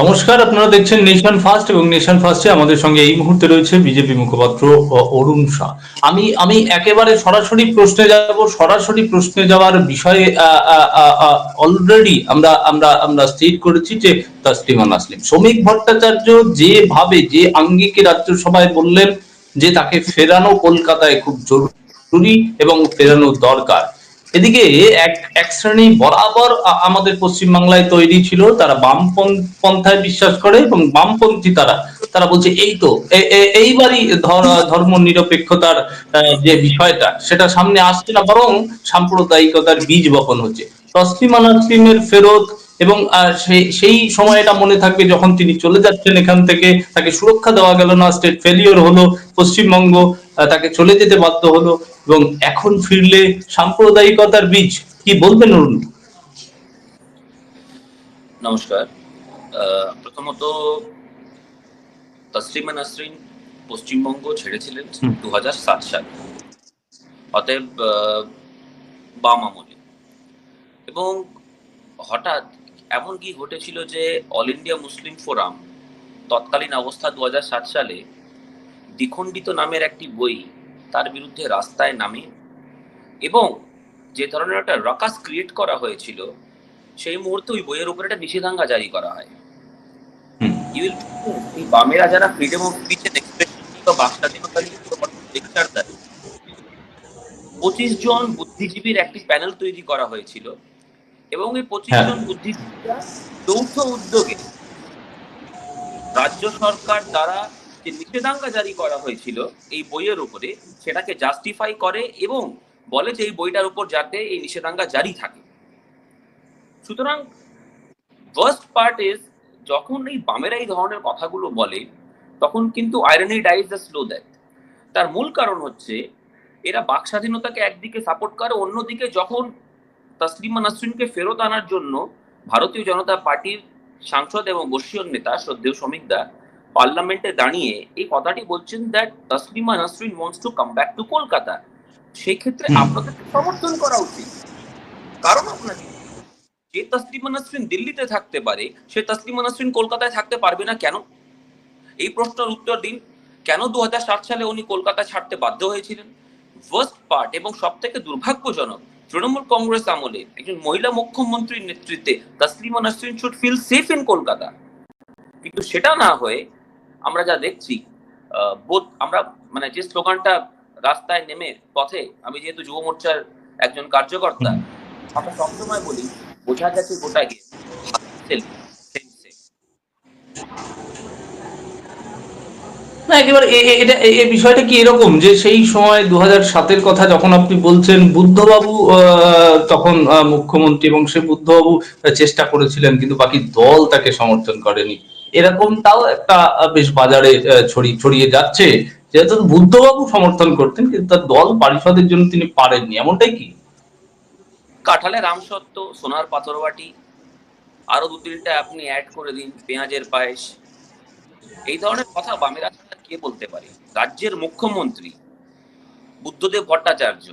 নমস্কার, আপনারা দেখছেন নেশন ফার্স্ট এবং নেশন ফার্স্টে আমাদের সঙ্গে এই মুহূর্তে রয়েছে বিজেপি মুখপাত্র অরুণ শাহ। আমি আমি একেবারে সরাসরি প্রশ্নে যাব, সরাসরি প্রশ্নে যাওয়ার বিষয়ে অলরেডি আমরা আমরা আমরা স্থির করেছি যে তাসলিমা নাসলিম। শ্রমিক ভট্টাচার্য যেভাবে, যে আঙ্গিকে রাজ্যসভায় বললেন যে তাকে ফেরানো কলকাতায় খুব জরুরি এবং ফেরানো দরকার। এদিকে এক এক শ্রেণি বরাবর আমাদের পশ্চিমবাংলায় তৈরি ছিল, তারা বামপন্থায় বিশ্বাস করে এবং বামপন্থী তারা তারা বলছে, এই তো এইবারই ধর- ধর্ম নিরপেক্ষতার যে বিষয়টা, সেটা সামনে আসছে না, বরং সাম্প্রদায়িকতার বীজ বপন হচ্ছে। তসলিমা নাসরিনের ফেরত এবং সেই সেই সময়টা মনে থাকবে যখন তিনি চলে যাচ্ছেন এখান থেকে তাকে সুরক্ষা দেওয়া গেল না স্টেট ফেলিওর হলো পশ্চিমবঙ্গ তাকে চলে যেতে বাধ্য হলো এবং এখন ফিরলে সাম্প্রদায়িকতার বীজ কি বলবেন অরুণ? নমস্কার। আহ, প্রথমত তসলিমা নাসরিন পশ্চিমবঙ্গ ছেড়েছিলেন দু হাজার সাত সালে। অতএব বাম আমলে। এবং হঠাৎ এমন কি ঘটেছিল যে অল ইন্ডিয়া মুসলিম ফোরাম তৎকালীন অবস্থা দু হাজার সাত সালে দ্বিখণ্ডিত নামের একটি বই তার বিরুদ্ধে রাস্তায় নামে এবং যে ধরনের একটা রকাস ক্রিয়েট করা হয়েছিল সেই মুহূর্তে ওই বইয়ের উপরে একটা নিষেধাজ্ঞা জারি করা হয়। বামেরা যারা freedom of speech and expression বা বাক স্বাধীনতা লেকচার দেয় পঁচিশ জন বুদ্ধিজীবীর একটি প্যানেল তৈরি করা হয়েছিল। এবং এই পঁচিশ হ্যাঁ। জন বুদ্ধিজীবীরা যৌথ উদ্যোগে রাজ্য সরকার দ্বারা যে নিষেধাজ্ঞা জারি করা হয়েছিল এই বইয়ের উপরে সেটাকে জাস্টিফাই করে এবং বলে যে এই বইটার উপর যাতে এই নিষেধাজ্ঞা জারি থাকে সুতরাং ফার্স্ট পার্ট ইজ যখন এই বামেরা এই ধরনের কথাগুলো বলে তখন কিন্তু irony dies the slow that তার মূল কারণ হচ্ছে এরা বাক স্বাধীনতাকে একদিকে সাপোর্ট করে অন্যদিকে যখন তসলিমা নাসরিনকে ফেরত আনার জন্য ভারতীয় জনতা পার্টির সাংসদ এবং বর্ষীয় নেতা শ্রদ্ধেয় শ্রমিক দা পার্লামেন্টে দাঁড়িয়ে এই কথাটি বলছেন that Taslima Nasrin wants to come back to Kolkata. সেই ক্ষেত্রে আপনাদের সমর্থন করা উচিত। কারণ আপনাকে যে তসলিমা নাসরিন দিল্লিতে থাকতে পারে সে তসলিমা নাসরিন কলকাতায় থাকতে পারবে না কেন? এই প্রশ্নের উত্তর দিন কেন দু হাজার সাত সালে উনি কলকাতা ছাড়তে বাধ্য হয়েছিলেন? ফার্স্ট পার্ট এবং সব থেকে দুর্ভাগ্যজনক তৃণমূল কংগ্রেস আমলে একজন মহিলা মুখ্যমন্ত্রীর নেতৃত্বে Taslima Nasrin should feel safe in Kolkata. কিন্তু সেটা না হয়ে আমরা যা দেখছি বোধ আমরা মানে যে স্লোগানটা রাস্তায় নেমে পথে, আমি যেহেতু যুব মোর্চার একজন কার্যকর্তা, আমরা সবসময় বলি, বোঝা যাচ্ছে গোটা গিয়ে একেবারে এটা এই বিষয়টা কি এরকম যে সেই সময় দু সাতের কথা যখন আপনি বলছেন, বুদ্ধবাবু তখন মুখ্যমন্ত্রী এবং সে বুদ্ধবাবু চেষ্টা করেছিলেন, কিন্তু বাকি দল তাকে সমর্থন করেনি। এরকমটাও একটা বেশ বাজারে ছড়িয়ে ছড়িয়ে যাচ্ছে। যেহেতু বুদ্ধবাবু সমর্থন করতেন, কিন্তু তার দল পারিষদের জন্য তিনি পারেননি। এমনটাই কি? কাঁঠালে রামসত্ত্ব সোনার পাথরবাটি, আরও দু তিনটা আপনি অ্যাড করে দিন, পেঁয়াজের পায়েস। এই ধরনের কথা বামেরা কে বলতে পারে? রাজ্যের মুখ্যমন্ত্রী বুদ্ধদেব ভট্টাচার্য।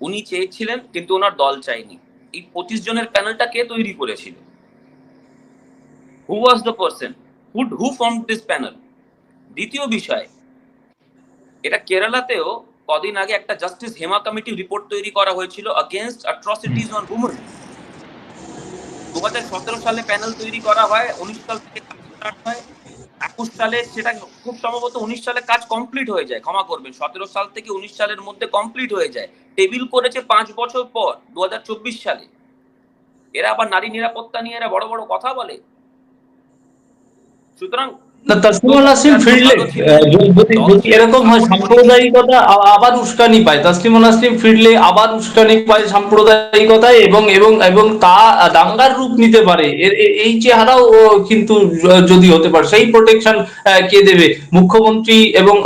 উনি চেয়েছিলেন, কিন্তু ওনার দল চাইনি এই পঁচিশ জনের প্যানেলটা কে তৈরি করেছিল? Who was the person who who form this panel দ্বিতীয় বিষয়, এটা কেরালাতেও কদিন আগে একটা জাস্টিস হেমা কমিটি রিপোর্ট তৈরি করা হয়েছিল অ্যাগেনস্ট অ্যাট্রসিটিজ অন হুমেন দু সালে প্যানেল তৈরি করা হয়, উনিশ সাল থেকে হয়। একুশ সালে সেটা খুব সম্ভবত উনিশ সালে কাজ কমপ্লিট হয়ে যায়, ক্ষমা করবেন। সতেরো সাল থেকে উনিশ সালের মধ্যে কমপ্লিট হয়ে যায়। টেবিল করেছে পাঁচ বছর পর দু হাজার চব্বিশ সালে। এরা আবার নারী নিরাপত্তা নিয়ে এরা বড় বড় কথা বলে। সুতরাং না তাসলিমা নাসরিন ফিরলে যদি- এরকম হয় সাম্প্রদায়িকতা আবার উস্কানি পায়। তাসলিমা নাসরিন ফিরলে আবার উস্কানি পায় সাম্প্রদায়িকতায় এবং এবং এবং তা দাঙ্গার রূপ নিতে পারে। এই চেহারাও কিন্তু যদি হতে পারে সেই প্রোটেকশন কে দেবে? মুখ্যমন্ত্রী এবং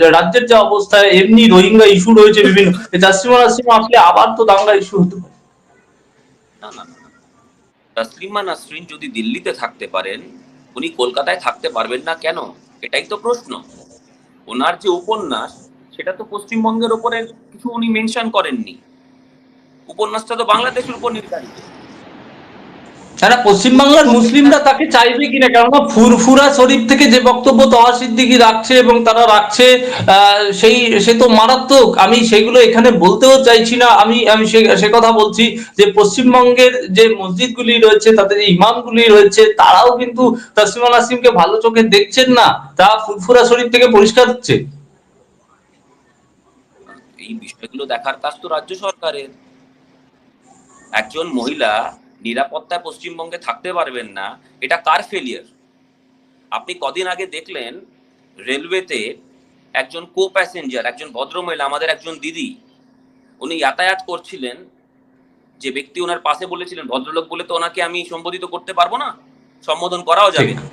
রাজ্যের যা অবস্থা এমনি রোহিঙ্গা ইস্যু রয়েছে বিভিন্ন। তাসলিমা নাসরিন আসলে আবার তো দাঙ্গা ইস্যু হতে পারে। না না। তাসলিমা নাসরিন যদি দিল্লিতে থাকতে পারেন উনি কলকাতায় থাকতে পারবেন না কেন? এটাই তো প্রশ্ন। ওনার যে উপন্যাস, সেটা তো পশ্চিমবঙ্গের উপরে কিছু উনি মেনশন করেননি। উপন্যাসটা তো বাংলাদেশের উপর নির্ধারিত। তারা পশ্চিমবাংলার মুসলিমরা তাকে চাইবে কিনা? কেননা ফুরফুরা শরীফ থেকে যে বক্তব্য তহা সিদ্দিকি রাখছে এবং তারা রাখছে সেই, সে তো মারাত্মক। আমি সেগুলো এখানে বলতেও চাইছি না। আমি আমি সে কথা বলছি যে পশ্চিমবঙ্গের যে মসজিদগুলি রয়েছে, তাদের ইমামগুলি রয়েছে, তারাও কিন্তু তাসলিমা নাসিমকে ভালো চোখে দেখছেন না। তা ফুরফুরা শরীফ থেকে পরিষ্কার হচ্ছে? এই বিষয়গুলো দেখার কাজ তো রাজ্য সরকারের। একজন মহিলা নিরাপত্তায় পশ্চিমবঙ্গে থাকতে পারবেন না, এটা কার ফেলিয়ার আপনি কদিন আগে দেখলেন রেলওয়েতে একজন কো প্যাসেঞ্জার একজন ভদ্রমহিলা, আমাদের একজন দিদি, উনি যাতায়াত করছিলেন, যে ব্যক্তি ওনার পাশে বলেছিলেন, ভদ্রলোক বলে তো ওনাকে আমি সম্বোধিত করতে পারব না, সম্বোধন করাও যাবে না।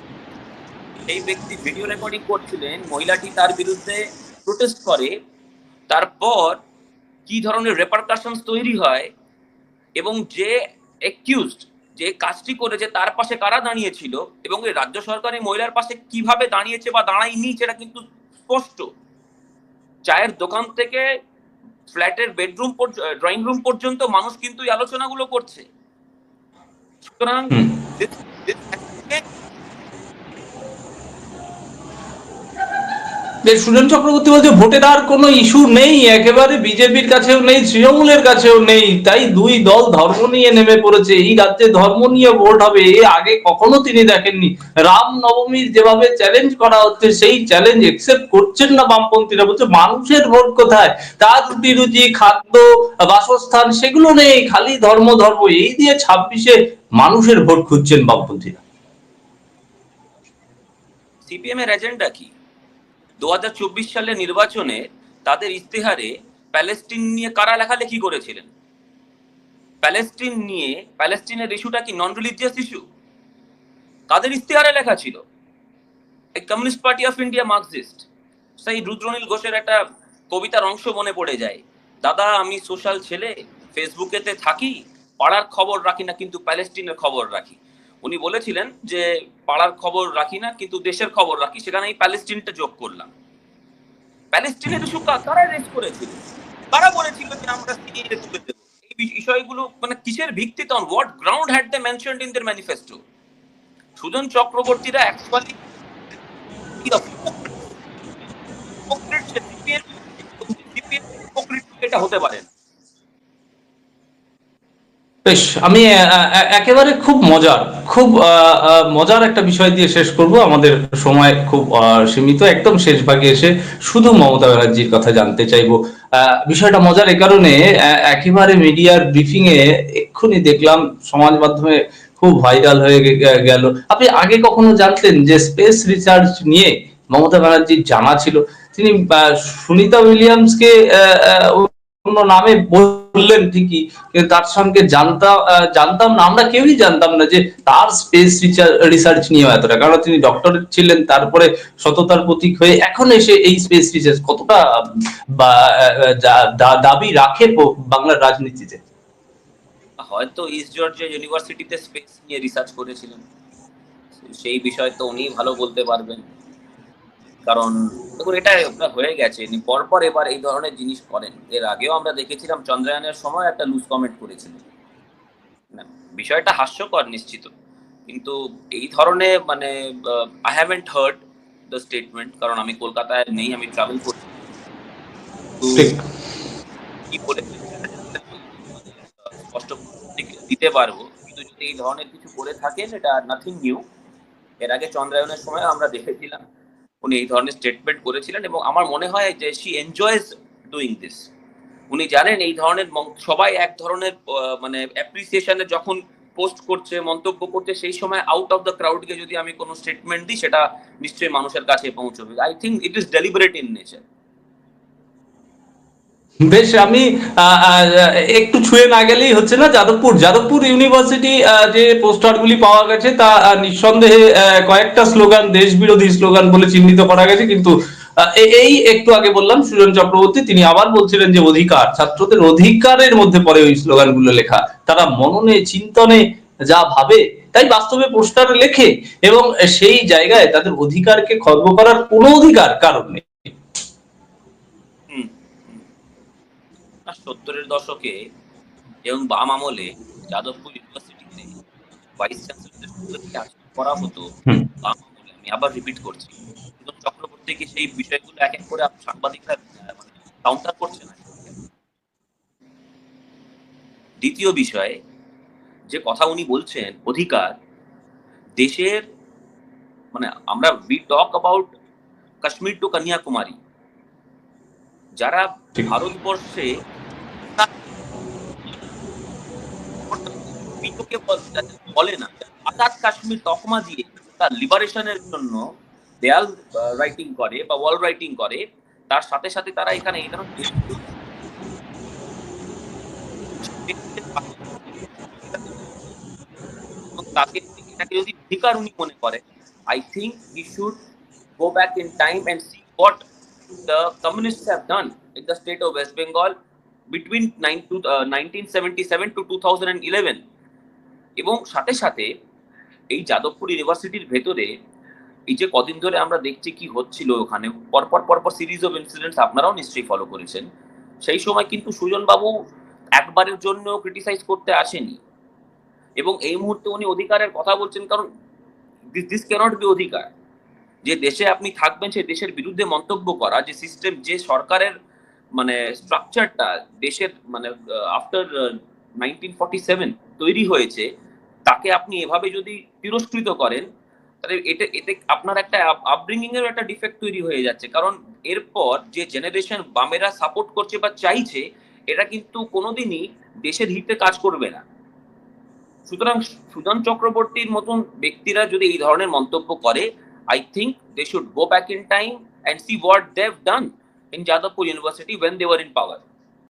এই ব্যক্তি ভিডিও রেকর্ডিং করছিলেন, মহিলাটি তার বিরুদ্ধে প্রোটেস্ট করে, তারপর কি ধরনের রেপারকাশনস তৈরি হয় এবং যে একিউজড যে কাজটি করেছে তার পাশে কারা দাঁড়িয়েছিল এবং এই রাজ্য সরকারের এই মহিলার পাশে কীভাবে দাঁড়িয়েছে বা দাঁড়ায়নি সেটা কিন্তু স্পষ্ট। চায়ের দোকান থেকে ফ্ল্যাটের বেডরুম ড্রয়িং রুম পর্যন্ত মানুষ কিন্তু এই আলোচনাগুলো করছে। সুতরাং হুম। this- this- যে সুজন চক্রবর্তী বলছে, ভোটের আর কোনো ইস্যু নেই, একেবারে বিজেপির কাছেও নেই, তৃণমূলের কাছেও নেই, তাই দুই দল ধর্ম নিয়ে নেমে পড়েছে। এই রাজ্যে ধর্ম নিয়ে ভোট হবে, এ আগে কখনো তিনি দেখেননি। রাম নবমীর যেভাবে চ্যালেঞ্জ করা হচ্ছে, সেই চ্যালেঞ্জ একসেপ্ট করছেন না বামপন্থীরা। বলছে, মানুষের ভোট কোথায়? তার রুটি রুজি, খাদ্য, বাসস্থান, সেগুলো নেই, খালি ধর্ম ধর্ম। এই দিয়ে ছাব্বিশে মানুষের ভোট খুঁজছেন বামপন্থীরা। সিপিএম এর এজেন্ডা কি? দু সালের নির্বাচনে তাদের ইস্তেহারে প্যালেস্টিন নিয়ে কারা লেখালেখি করেছিলেন? প্যালেস্টিন নিয়ে, প্যালেস্টিনের ইস্যুটা কি নন রিলিজিয়াস ইস্যু কাদের ইস্তেহারে লেখা ছিল? এই communist party of India marxist. সেই রুদ্রনীল ঘোষের একটা কবিতার অংশ মনে পড়ে যায়। দাদা, আমি সোশ্যাল ছেলে, ফেসবুকেতে থাকি, পাড়ার খবর রাখি না, কিন্তু প্যালেস্টিনের খবর রাখি। উনি বলেছিলেন যে পাড়ার খবর রাখি না কিন্তু দেশের খবর রাখি সেখানে এই প্যালেস্টিনটা যোগ করলাম প্যালেস্টিনের ইস্যু কারা রেস করেছিল কারা বলেছিল যে আমরা সিরিয়ারে তুলে দেবো এই বিষয়গুলো মানে কিসের ভিত্তিতে on what ground had they mentioned in their manifesto Sujan চক্রবর্তীরা actually এটা হতে পারে না। বেশ, আমি একেবারে খুব মজার খুব মজার একটা বিষয় দিয়ে শেষ করব। আমাদের সময় খুব সীমিত। একদম শেষ ভাগে এসে শুধু মমতা ব্যানার্জির কথা জানতে চাইব। বিষয়টা মজার এই কারণে একেবারে মিডিয়ার ব্রিফিং এ এক্ষুনি দেখলাম সমাজ মাধ্যমে খুব ভাইরাল হয়ে গেল। আপনি আগে কখনো জানতেন যে স্পেস রিসার্চ নিয়ে মমতা ব্যানার্জির জানা ছিল? তিনি সুনিতা উইলিয়ামসকে অন্য নামে বললেন ঠিকই, কিন্তু তার সঙ্গে জানতাম জানতাম না, আমরা কেউই জানতাম না যে তার স্পেস রিসার্চ নিয়ে এতটা কারণ তিনি ডক্টর ছিলেন, তারপরে সততার প্রতীক হয়ে এখন এসে এই স্পেস রিসার্চ কতটা দাবি রাখে বাংলার রাজনীতিতে? হয়তো ইস্ট জর্জিয়া ইউনিভার্সিটিতে স্পেস নিয়ে রিসার্চ করেছিলেন। সেই বিষয় তো উনি ভালো বলতে পারবেন। কারণ দেখুন এটা একটা হয়ে গেছে। ইনি পরপর এবার এই ধরনের জিনিস করেন। এর আগেও আমরা দেখেছিলাম চন্দ্রায়নের সময় একটা লুজ কমেন্ট করেছিলেন। বিষয়টা হাস্যকর নিশ্চিত। কিন্তু এই ধরনের মানে I haven't heard the statement কারণ আমি কলকাতায় নেই আমি ট্রাভেল করছি কি স্পষ্ট দিতে পারব। কিন্তু যদি এই ধরনের কিছু করে থাকেন এটা নাথিং নিউ এর আগে চন্দ্রায়নের সময় আমরা দেখেছিলাম। উনি এই ধরনের স্টেটমেন্ট করেছিলেন এবং আমার মনে হয় যে শি এনজয়েস ডুইং দিস উনি জানেন এই ধরনের সবাই এক ধরনের মানে অ্যাপ্রিসিয়েশনে যখন পোস্ট করছে, মন্তব্য করছে, সেই সময় আউট অফ দ্য ক্রাউডকে যদি আমি কোনো স্টেটমেন্ট দিই, সেটা নিশ্চয়ই মানুষের কাছে পৌঁছবে। I think it is deliberate in nature বেশ, আমি একটু ছুঁয়ে না গেলেই হচ্ছে না, যাদবপুর। যাদবপুর ইউনিভার্সিটি যে পোস্টারগুলি পাওয়া গেছে, তা নিঃসন্দেহে কয়েকটা স্লোগান দেশ বিরোধী স্লোগান বলে চিহ্নিত করা গেছে, কিন্তু এই একটু আগে বললাম, সুজন চক্রবর্তী, তিনি আবার বলছিলেন যে অধিকার, ছাত্রদের অধিকারের মধ্যে পড়ে ওই স্লোগানগুলো লেখা। তারা মননে, চিন্তনে যা ভাবে, তাই বাস্তবে পোস্টার লেখে, এবং সেই জায়গায় তাদের অধিকারকে খর্ব করার কোনো অধিকার কারণ নেই হুম, হুম। না, সত্তরের দশকে এবং বাম আমলে যাদবপুর ইউনিভার্সিটিতে ভাইস চ্যান্সেলরের যে করা হতো বাম আমলে, আমি আবার রিপিট করছি। সুজন চক্রবর্তীকে সেই বিষয়গুলো এক এক করে সাংবাদিকরা মানে কাউন্টার করছে না। দ্বিতীয় বিষয় যে কথা উনি বলছেন অধিকার। দেশের মানে আমরা we talk about Kashmir to Kanyakumari যারা ভারতবর্ষে বিটোকে বলে না আজাদ কাশ্মীর তকমা দিয়ে তার লিবারেশনের জন্য দেয়াল রাইটিং করে বা ওয়াল রাইটিং করে তার সাথে সাথে তারা এখানে এই ধরনের তাকে এটাকে যদি অধিকার উনি মনে করে I think he should go in time and see what the communists done in the state of West Bengal between nine to, uh, 1977 to 2011 এবং সাথে সাথে এই যাদবপুর ইউনিভার্সিটির ভেতরে এই যে কদিন ধরে আমরা দেখছি কি হচ্ছিল ওখানে, পরপর পরপর সিরিজ অফ ইনসিডেন্টস আপনারাও নিশ্চয়ই ফলো করেছেন। সেই সময় কিন্তু সুজন বাবু একবারের জন্য ক্রিটিসাইজ করতে আসেনি। এবং এই মুহূর্তে উনি অধিকারের কথা বলছেন, কারণ দিস ক্যানট বি অধিকার। যে দেশে আপনি থাকবেন, সেই দেশের বিরুদ্ধে মন্তব্য করা, যে সিস্টেম যে সরকারের মানে স্ট্রাকচারটা দেশের মানে আফটার নাইনটিন ফর্টি সেভেন তৈরি হয়েছে তাকে আপনি এভাবে যদি তিরস্কৃত করেন, তাহলে এটা এতে আপনার একটা আপব্রিঙ্গিং এর একটা ডিফেক্ট তৈরি হয়ে যাচ্ছে কারণ এরপর যে জেনারেশন বামেরা সাপোর্ট করছে বা চাইছে এটা কিন্তু কোনোদিনই দেশের হিতে কাজ করবে না সুতরাং সুজন চক্রবর্তীর মতন ব্যক্তিরা যদি এই ধরনের মন্তব্য করে I think they should go back in time and see what they've done in Jadavpur University when they were in power.